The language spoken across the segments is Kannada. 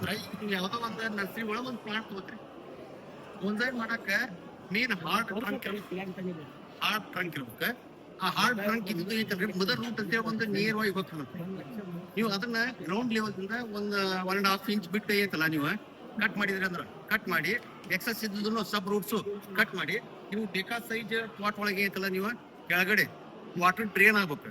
ನೀವು ಯಾವ್ದೋ ಒಂದು ನರ್ಸರಿ ಒಳಗ್ ಒಂದು ಪ್ಲಾಂಟ್ ತಗೋತ್ರಿ ಒಂದೇ ಮಾಡಕ್ಕ main hard trunk hard trunk ಇರ್ಬೇಕು ಆ ಹಾರ್ಡ್ ಟ್ರಂಕ್ ಇದ್ದು ಐತಲ್ರಿ ಮದರ್ ರೂಟ್ ಅಂತ ಹೇಳಿ ಒಂದು ನೇರವಾಗಿ ಗೊತ್ತಿರುತ್ತೆ ನೀವು ಅದನ್ನ ಗ್ರೌಂಡ್ ಲೆವೆಲ್ ಇಂದ ಒಂದು ಒನ್ ಅಂಡ್ ಹಾಫ್ ಇಂಚ್ ಬಿಟ್ಟು ಐತಲ್ಲ ನೀವು ಕಟ್ ಮಾಡಿದ್ರಿ ಅಂದ್ರೆ ಕಟ್ ಮಾಡಿ ಎಕ್ಸಸ್ ಇದ್ದು ಸಬ್ ರೂಟ್ಸ್ ಕಟ್ ಮಾಡಿ ನೀವು ಬೇಕಾದ ಸೈಜ್ ಪಾಟ್ ಒಳಗೆ ಐತಲ್ಲ ನೀವು ಕೆಳಗಡೆ ವಾಟರ್ ಡ್ರೈನ್ ಆಗ್ಬೇಕು.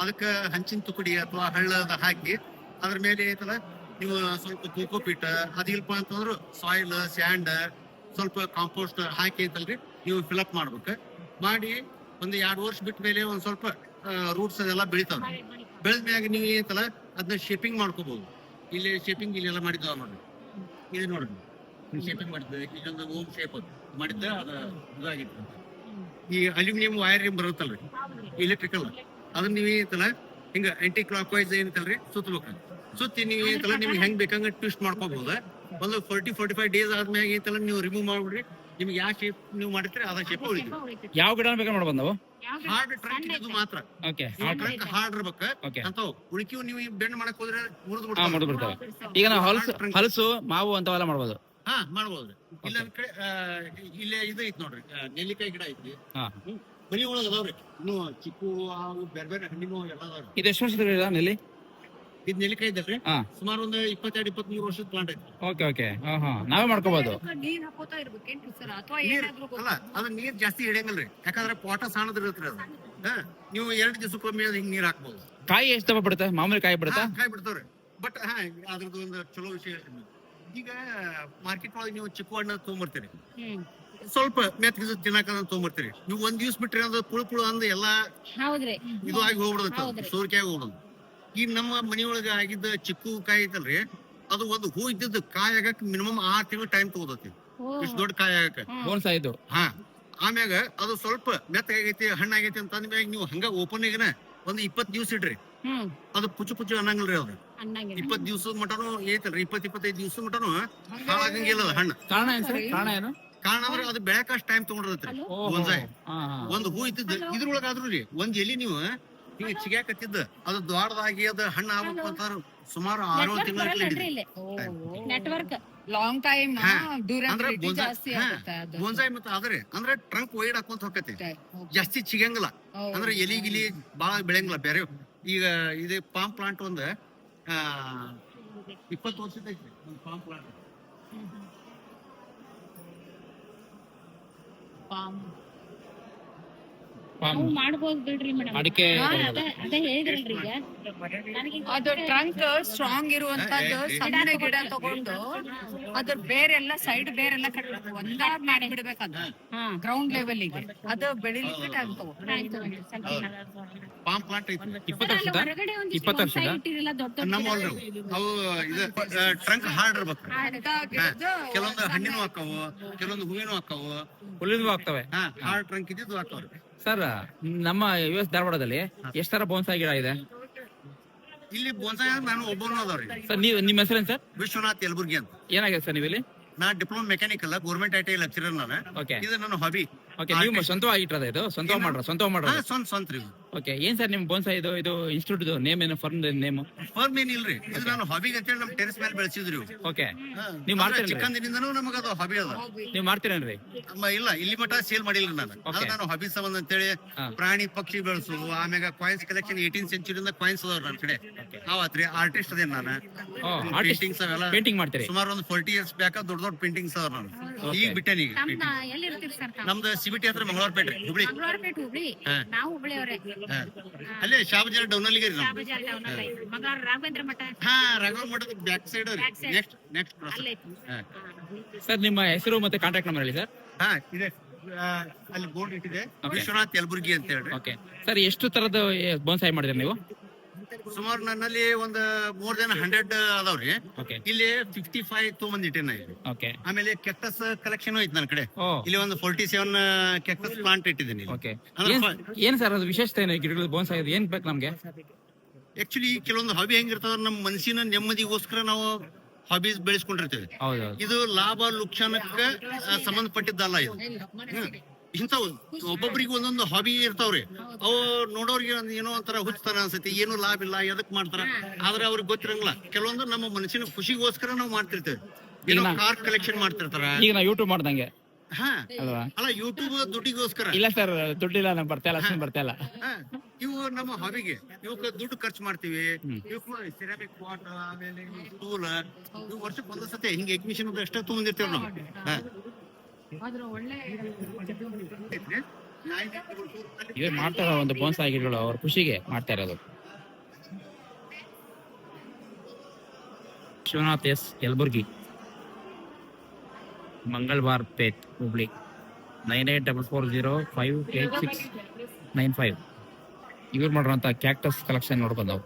ಅದಕ್ಕೆ ಹಂಚಿನ ತುಕಡಿ ಅಥವಾ ಹಳ್ಳದ ಹಾಕಿ ಅದ್ರ ಮೇಲೆ ಐತಲ್ಲ ನೀವು ಸ್ವಲ್ಪ ಕೋಕೋಪೀಟ್ ಅದಿಲ್ಪ ಅಂತಂದ್ರೆ ಸಾಯಿಲ್ ಸ್ಯಾಂಡ್ ಸ್ವಲ್ಪ ಕಾಂಪೋಸ್ಟ್ ಹಾಕಿ ಐತಲ್ರಿ ನೀವು ಫಿಲಪ್ ಮಾಡ್ಬೇಕು. ಮಾಡಿ ಒಂದು ಎರಡು ವರ್ಷ ಬಿಟ್ಟ ಮೇಲೆ ಒಂದ್ ಸ್ವಲ್ಪ ರೂಟ್ಸ್ ಅದೆಲ್ಲ ಬೆಳಿತಾವ ಬೆಳೆದ ಮ್ಯಾಗ ನೀವು ಏನಂತಲ್ಲ ಅದನ್ನ ಶೇಪಿಂಗ್ ಮಾಡ್ಕೋಬಹುದು ಇಲ್ಲಿ ಶೇಪಿಂಗ್ ಇಲ್ಲೆಲ್ಲ ಎಲ್ಲಾ ನೋಡ್ರಿ. ಇದು ನೋಡ್ರಿ. ಶೇಪಿಂಗ್ ಮಾಡಿದ್ದೆ ಇದೊಂದು ಓಮ್ ಶೇಪ್ ಮಾಡಿದ್ದೆ ಅದು ಇದಾಗಿತ್ತು. ಈ ಅಲ್ಯೂಮಿನಿಯಂ ವೈರ್ ಬರುತ್ತಲ್ರಿ? ಎಲೆಕ್ಟ್ರಿಕಲ್ ಅದನ್ನ ನೀವು ಏನಂತಲ್ಲ ಹಿಂಗ ಆಂಟಿ ಕ್ಲಾಕ್ ವೈಸ್ ಏನಂತಲ್ರಿ ಸುತ್ತಬೇಕು. ಸುತ್ತಿ ನೀವು ಏನಂತಲ್ಲ ನಿಮ್ಗೆ ಹೆಂಗ್ ಬೇಕಂಗ ಟ್ವಿಸ್ಟ್ ಮಾಡ್ಕೋಬಹುದು ಒಂದು ಫೋರ್ಟಿ ಫೋರ್ಟಿ ಫೈವ್ ಡೇಸ್ ಆದ್ಮೇಲೆ ಏನಂತಲ್ಲ ನೀವು ರಿಮೂವ್ ಮಾಡ್ಬಿಡ್ರಿ. ನಿಮ್ಗೆ ಯಾವ ಶೇಪ್ ನೀವು ಮಾಡಿದ್ರೆ ಅದ ಶೇಪ್ ಉಳಿದ್ವಿ ಯಾವ ಗಿಡ ಬೇಕಾದ್ರೆ ಮಾಡ್ಬೋದು ನಾವು? ಹಾರ್ಡ್ ಟ್ರಂಕ್ ಇದು ಮಾತ್ರ. ಓಕೆ ಟ್ರಂಕ್ ಹಾರ್ಡ್ ಇರ್ಬೇಕು. ಅಂತ ಉಳಿಕಿವ್ ನೀವು ಬೆಂಡ್ ಮಾಡಕ್ ಹೋದ್ರೆ ಮುರಿದು ಬಿಡ್ತಾರೆ ಮುರಿದು ಬಿಡ್ತವೆ. ಈಗ ನಾವು ಹಲಸು ಹಲಸು ಮಾವು ಅಂತವೆಲ್ಲ ಮಾಡ್ಬೋದು. ಹಾ ಮಾಡ್ಬೋದು. ಇಲ್ಲ ಕಡೆ ಇಲ್ಲೇ ಇದು ಐತಿ ನೋಡ್ರಿ ನೆಲ್ಲಿಕಾಯಿ ಗಿಡ ಐತಿ. ಬರೀ ಮನಿ ಒಳಗ ಅದಾವ್ರಿ. ಇನ್ನು ಚಿಕ್ಕು ಹಾವು ಬೇರೆ ಬೇರೆ ಹಣ್ಣಿನ ಎಲ್ಲ ಅದಾವ್ರಿ. ಇದು ಎಷ್ಟು ವರ್ಷದ ಗಿಡ ನೆಲ್ಲಿ? ಇದ್ ನೆಲ್ಲಿಕಾಯಿ ಇದ್ರಿ ಹಾ. ಸುಮಾರು ಒಂದು ಇಪ್ಪತ್ತೆರಡು ಇಪ್ಪತ್ಮೂರು ವರ್ಷದ ಪ್ಲಾಂಟ್ ಐತಿ ಓಕೆ ಓಕೆ. ಹಾ ಹಾ. ನಾವೇ ಮಾಡ್ಕೋಬಹುದು ನೀರ್ ಹಾಕೋತಾ ಇರ್ಬೇಕೇನ್ರಿ ಸರ್? ಅಥವಾ ನೀರ್ ಏನಾದ್ರು ಅಲ್ಲ ಅದ ನೀರ್ ಜಾಸ್ತಿ ಹಿಡಿಯಂಗಲ್ರಿ ಯಾಕಂದ್ರೆ ಪಾಟ ಸಣ್ಣದ್ ಇರುತ್ತೆ ಅದು. ಹಾ ನೀವು ಎರಡ್ ದಿವಸಕ್ಕೊಮ್ಮೆ ಅದು ಹಿಂಗ್ ನೀರ್ ಹಾಕ್ಬೋದು. ಕಾಯಿ ಎಷ್ಟು ದಪ್ಪ ಬಿಡುತ್ತೆ? ಮಾಮೂಲಿ ಕಾಯಿ ಬಿಡುತ್ತಾ? ಹಾ, ಕಾಯಿ ಬಿಡ್ತಾವ್ರಿ ಬಟ್ ಹಾ ಅದ್ರದ್ದು ಒಂದು ಚಲೋ ವಿಷಯ ಹೇಳ್ತೀನಿ. ಈಗ ಮಾರ್ಕೆಟ್ ಒಳಗೆ ನೀವು ಚಿಕ್ಕು ಹಣ್ಣು ತೊಗೊಂಬರ್ತೀರಿ. ಹ್ಮ್. ಸ್ವಲ್ಪ ಮೆತ್ತಗಿದ್ದು ತಿನ್ನಕ ತೊಗೊಂಬರ್ತೀರಿ. ನೀವು ಒಂದ್ ದಿವ್ಸ ಬಿಟ್ರಿ ಅಂದ್ರೆ ಪುಳು ಪುಳು ಅಂದ್ ಎಲ್ಲಾ ಹೌದ್ರಿ. ಇದು ಆಗಿ ಹೋಗ್ಬಿಡುತ್ತೆ. ಹೌದ್ರಿ. ಸೋರಿಕೆ ಆಗಿ ಹೋಗ್ಬಿಡೋದು ಈಗ ನಮ್ಮ ಮನಿಯೊಳಗ ಆಗಿದ್ದ ಚಿಕ್ಕು ಕಾಯಿ ಐತಲ್ರಿ ಅದು ಒಂದು ಹೂ ಇದ್ದಿದ್ದು ಕಾಯಿ ಆಗಕ್ ಮಿನಿಮಮ್ ಆರ್ ತಿಂಗಳು ಟೈಮ್ ತಗೋದತಿ ಇಷ್ಟು ದೊಡ್ಡ ಕಾಯಿ ಆಗಕ ಇದು ಹಾ. ಆಮ್ಯಾಗ ಅದು ಸ್ವಲ್ಪ ಮೆತ್ತಗಾಗೈತಿ ಹಣ್ಣಾಗೈತಿ ಅಂತ ಅಂದ್ಮ್ಯಾಗ ನೀವು ಹಂಗ ಓಪನ್ ಆಗನ ಒಂದ್ ಇಪ್ಪತ್ ದಿವ್ಸ ಇಡ್ರಿ. ಅದು ಪುಚ್ಚು ಪುಚ್ಚು ಅನ್ನಂಗಿಲ್ರಿ ಅದು. ಅನ್ನಂಗಿಲ್ಲ ಇಪ್ಪತ್ ದಿವ್ಸದ ಮಟನು ಐತಲ್ರಿ ಇಪ್ಪತ್ ಇಪ್ಪತ್ತೈದು ದಿವ್ಸ ಮಟನು ಹಾಳಾಗಂಗಿಲ್ಲ ಅದು ಹಣ್ಣು. ಕಾರಣ ಏನು ಸರ್? ಕಾರಣ ಏನು? ಕಾರಣ ಅಂದ್ರೆ ಅದು ಬೆಳಕಷ್ಟು ಟೈಮ್ ತಗೊಂಡಿರತ್ರಿ. ಒಂದ್ ಹೂ ಇದ್ದಿದ್ದು ಇದ್ರೊಳಗಾದ್ರು ರೀ ಒಂದ್ ಎಲಿ ನೀವು ಹಿಂಗ ಚಿಗ್ಯಾಕತ್ತಿದ್ದ ಅದು ದೊಡ್ಡದಾಗಿ ಅದ ಹಣ್ಣ ಆಗ್ಬೇಕು ಅಂತಾರ ಸುಮಾರು ಆರು ತಿಂಗಳ ನೆಟ್ವರ್ಕ್ ಲಾಂಗ್ ಟೈಮ್ ದೂರ ಜಾಸ್ತಿ ಬೊನ್ಸಾಯಿ ಮತ್ತೆ ಆದ್ರೆ ಅಂದ್ರೆ ಟ್ರಂಕ್ ವೈಡ್ ಹಾಕೊಂತ ಹೋಗತಿ ಜಾಸ್ತಿ ಚಿಗಂಗಿಲ್ಲ. ಅಂದ್ರೆ ಎಲಿ ಗಿಲಿ ಬಾಳ ಬೆಳೆಯಂಗಿಲ್ಲ ಬೇರೆ. ಈಗ ಇದು ಪಾಮ್ ಪ್ಲಾಂಟ್ ಒಂದ್ ಇಪ್ಪತ್ತು ವರ್ಷದ ಐತಿ ಪಾಮ್ ಪ್ಲಾಂಟ್ ನಾವು ಮಾಡ್ಬೋದು ಬಿಡ್ರಿ ಮೇಡಮ್. ಅಡಿಕೆ ಅದೇ ಅದೇ ಹೇಳಿದ್ರಲ್ರಿ ಈಗ. ಅದು ಟ್ರಂಕ್ ಸ್ಟ್ರಾಂಗ್ ಇರುವಂತದ್ದು. ಸಣ್ಣ ಗಿಡ ತಗೊಂಡು ಅದ್ರ ಬೇರೆಲ್ಲ ಸೈಡ್ ಬೇರೆಲ್ಲ ಕಟ್ಬೇಕು ಒಂದಾದ್ ಮಾಡಿ ಬಿಡ್ಬೇಕದ ಗ್ರೌಂಡ್ ಲೆವೆಲ್ಗೆ. ಅದು ಬೆಳಿಲಿಕ್ಕೆ ಟೈಮ್ ಪಾಮ್ ಪ್ಲಾಂಟ್ ಇಪ್ಪತ್ತು ವರ್ಷದ? ಇಪ್ಪತ್ತು ವರ್ಷದ? ಅವು ಇದು ಟ್ರಂಕ್ ಹಾರ್ಡ್ ಇರ್ಬೇಕು ಕೆಲವೊಂದು ಹಣ್ಣಿನೂ ಹಾಕಾವು ಕೆಲವೊಂದು ಹೂವಿನೂ ಹಾಕಾವು. ಹುಲ್ಲಿನೂ ಹಾಕ್ತವೆ. ಹಾರ್ಡ್ ಟ್ರಂಕ್ ಇದ್ದಿದ್ದು ಹಾಕಾವ್ರಿ. ಸರ್ ನಮ್ಮ ಯು ಎಸ್ ಧಾರವಾಡದಲ್ಲಿ ಎಷ್ಟರ ತರ ಬೋನ್ಸಾಯಿ ಗಿಡ ಇದೆ? ಇಲ್ಲಿ ಬೋನ್ಸಾಯಿ ಅಂದ್ರೆ ನಾನು ಒಬ್ಬನು ಅದಾವ್ರಿ. ಸರ್ ನೀವು ನಿಮ್ಮ ಹೆಸರೇನು ಸರ್ ವಿಶ್ವನಾಥ್ ಯಲಬುರ್ಗಿ ಅಂತ. ಏನಾಗಿದೆ ಸರ್ ನೀವಿಲ್ಲಿ? ಇಲ್ಲಿ ನಾ diploma mechanical government I T lecturer ನಾನು. ಓಕೆ ಇದು ನನ್ನ ಹಾಬಿ ಓಕೆ ನೀವು ಸ್ವಂತವಾಗಿ ಇಟ್ಟದ ಇದು? ಸ್ವಂತವಾಗಿ ಮಾಡ್ರ ಸ್ವಂತವಾಗಿ ಮಾಡ್ರ ಹಾ ಸ್ವಂತ ಸ್ವಂತ ರೀ ಓಕೆ ಏನ್ ಸರ್ ನಿಮ್ ಬೋನ್ಸಾ ಇದು? ಇದು ಇನ್ಸ್ಟಿಟ್ಯೂಟ್ ನೇಮ್ ಏನು? ಫರ್ಮ್ ನೇಮ್ ಫರ್ಮ್ ಇಲ್ರಿ? ಇದು ನಾನು ಹಾಬಿಗೆ ಅಂತೇಳಿ ನಮ್ಮ ಟೆರೆಸ್ ಮೇಲೆ ಬೆಳೆಸಿದ್ರಿ ಓಕೆ ನೀವು ಮಾಡ್ತೀರಲ್ರಿ? ಚಿಕ್ಕಂದಿನಿಂದನೂ ನಮಗ ಅದು ಹಾಬಿ ಅದ. ನೀವು ಮಾಡ್ತೀರೇನ್ರಿ? ಇಲ್ಲ ಇಲ್ಲಿ ಮಟ ಸೇಲ್ ಮಾಡಿಲ್ಲ ನಾನು. ಅದು ನಾನು ಹಾಬಿ ಸಂಬಂಧ ಅಂತೇಳಿ. ಪ್ರಾಣಿ ಪಕ್ಷಿ ಬೆಳೆಸೋದು ಆಮೇಲೆ ಕಾಯಿನ್ಸ್ ಕಲೆಕ್ಷನ್ ಏಟೀನ್ ಸೆಂಚುರಿಯಿಂದ ಕಾಯಿನ್ಸ್ ಅದಾವ್ರಿ ನನ್ನ ಕಡೆ. ಆವತ್ರಿ ಆರ್ಟಿಸ್ಟ್ ಅದೇನ್ ನಾನು? ಪೇಂಟಿಂಗ್ಸ್ ಅವೆಲ್ಲ ಪೇಂಟಿಂಗ್ ಮಾಡ್ತೀರಿ? ಸುಮಾರು ಒಂದು ಫೋರ್ಟಿ ಇಯರ್ಸ್ ಬ್ಯಾಕ್ ದೊಡ್ಡ ದೊಡ್ಡ ಪೇಂಟಿಂಗ್ಸ್ ಅದಾವ ನಾನು ಈಗ ಬಿಟ್ಟೇನಿ ಈಗ ತಮ್ಮ ಎಲ್ಲಿ ಇರ್ತೀರಿ ಸರ್ ತಾವು? ನಮ್ದು ಸಿಬಿಟಿ ಹತ್ರ ಮಂಗಳವಾರ ಪೇಟೆ ಹುಬ್ಳಿ. ಮಂಗಳವಾರಪೇಟೆ ಹುಬ್ಳಿ. ಹಾ. ನಾವು ಹುಬ್ಳಿ ಅವರೇ. ಹಾ. ಅಲ್ಲೇ ಶಾಬಜಾರ್ ಡೌನಲ್ಲಿಗೆ ರೀ ನಮ್ದು ಬಜಾರ್ ಟೌನ್ ಅಲ್ಲ. ಐತಿ. ಮಂಗಳವಾರ ರಾಘವೇಂದ್ರ ಮಠ. ಹಾ ರಾಘವ ಮಠದ back side Back side. Next next cross ಅಲ್ಲೈತಿ ಹಾ. ಸರ್ ನಿಮ್ಮ ಹೆಸರು ಮತ್ತೆ ಕಾಂಟ್ಯಾಕ್ಟ್ ನಂಬರ್ ಹೇಳಿ ಸರ್. ಹಾ ಇದೆ. ಆ, ಅಲ್ಲಿ ಬೋರ್ಡ್ ಇಟ್ಟಿದೆ. Okay. ವಿಶ್ವನಾಥ್ ಯಲಬುರ್ಗಿ ಅಂತ ಹೇಳಿ ಓಕೆ ಸರ್ ಎಷ್ಟು ತರದ ಬೋನ್ಸಾಯಿ ಮಾಡಿದ್ರಿ ನೀವು? ಸುಮಾರು ನನ್ನಲ್ಲಿ ಒಂದ್ ಮೋರ್ ದೆನ್ ಹಂಡ್ರೆಡ್ ಅದಾವ್ರಿ. ಓಕೆ ಇಲ್ಲಿ ಫಿಫ್ಟಿ ಫೈವ್ ತೊಗೊಂಬಂದ್ ಇಟ್ಟೇನ ಇಲ್ಲಿ. ಓಕೆ ಆಮೇಲೆ ಕೆಕ್ಟಸ್ ಕಲೆಕ್ಷನ್ ಐತಿ ನನ್ನ ಕಡೆ. ಓ. ಇಲ್ಲಿ ಒಂದು ಫೋರ್ಟಿ ಸೆವೆನ್ ಕೆಕ್ಟಸ್ ಪ್ಲಾಂಟ್ ಇಟ್ಟಿದ್ದೀನಿ ಓಕೆ ಏನ್ ಸರ್ ಅದು ವಿಶೇಷತೆ ಏನು ಗಿಡಗಳು ಆಗಿದೆ ಏನ್ ಬೇಕು ನಮ್ಗೆ? ಆಕ್ಚುಲಿ ಕೆಲವೊಂದು ಹಾಬಿ ಹೆಂಗಿರ್ತದ ನಮ್ಮ ಮನಸ್ಸಿನ ನೆಮ್ಮದಿಗೋಸ್ಕರ ನಾವು ಹಾಬೀಸ್ ಬೆಳೆಸ್ಕೊಂಡಿರ್ತೇವೆ. ಇದು ಲಾಭ ಲುಕ್ಷಣಕ್ಕೆ ಆ, ಸಂಬಂಧಪಟ್ಟಿದ್ದಲ್ಲ ಇದು. ಹ್ಮ್. ಇಂಥವು. ಒಬ್ಬೊಬ್ರಿಗೆ ಒಂದೊಂದು ಹಾಬಿ ಇರ್ತಾವ್ರಿ. ಅವ್ ನೋಡೋರಿಗೆ ಒಂದ್ ಏನೋ ಒಂಥರ ಹುಚ್ಚತನ ಅನ್ಸತಿ ಏನು ಲಾಭ ಇಲ್ಲ ಎದಕ್ ಮಾಡ್ತಾರ? ಆದ್ರೆ ಅವ್ರಿಗೆ ಗೊತ್ತಿರಂಗಿಲ್ಲ. ಕೆಲವೊಂದು ನಮ್ಮ ಮನಸ್ಸಿನ ಖುಷಿಗೋಸ್ಕರ ನಾವು ಮಾಡ್ತಿರ್ತೇವೆ. ಏನೋ ಕಾರ್ ಕಲೆಕ್ಷನ್ ಮಾಡ್ತಿರ್ತಾರ. ಈಗ ನಾ ಯೂಟ್ಯೂಬ್ ಮಾಡ್ದಂಗೆ. ಅಲ್ಲ ಯೂಟ್ಯೂಬ್ ದುಡ್ಡಿಗೋಸ್ಕರ. ಇಲ್ಲ ಸರ್ ದುಡ್ಡಿಲ್ಲ ನಮ್ಗೆ ಬರ್ತಾ ಇಲ್ಲ ಅಷ್ಟೊಂದು ಬರ್ತಾ ಇಲ್ಲ. ಇವು ನಮ್ಮ ಹಾಬಿಗೆ ಇವಕ್ಕೆ ದುಡ್ಡು ಖರ್ಚು ಮಾಡ್ತೀವಿ. ಇವಕ್ಕೆ ಸಿರಾಮಿಕ್ ಪಾಟ್ ಆಮೇಲೆ ಸ್ಟೂಲ್ ಇವು ವರ್ಷಕ್ಕೆ ಒಂದ್ ಸತಿ ಹಿಂಗೆ ಎಕ್ಮಿಷನ್ ಅಷ್ಟೇ ತಗೊಂಡಿರ್ತೇವೆ ನಾವು. ಇದೇ ಮಾಡ್ತಾರ ಒಂದು ಬೋನ್ಸ್ ಗಿಡಗಳು ಅವ್ರ ಖುಷಿಗೆ ಮಾಡ್ತಾ ಇರೋದು. Shivanath S Yalaburgi. Mangalwar Pet, Hubli. Nine eight double four zero five eight six nine five ಇವ್ರು ಮಾಡಿರೋಂಥ ಕ್ಯಾಕ್ಟಸ್ ಕಲೆಕ್ಷನ್ ನೋಡ್ಕೊಂಡು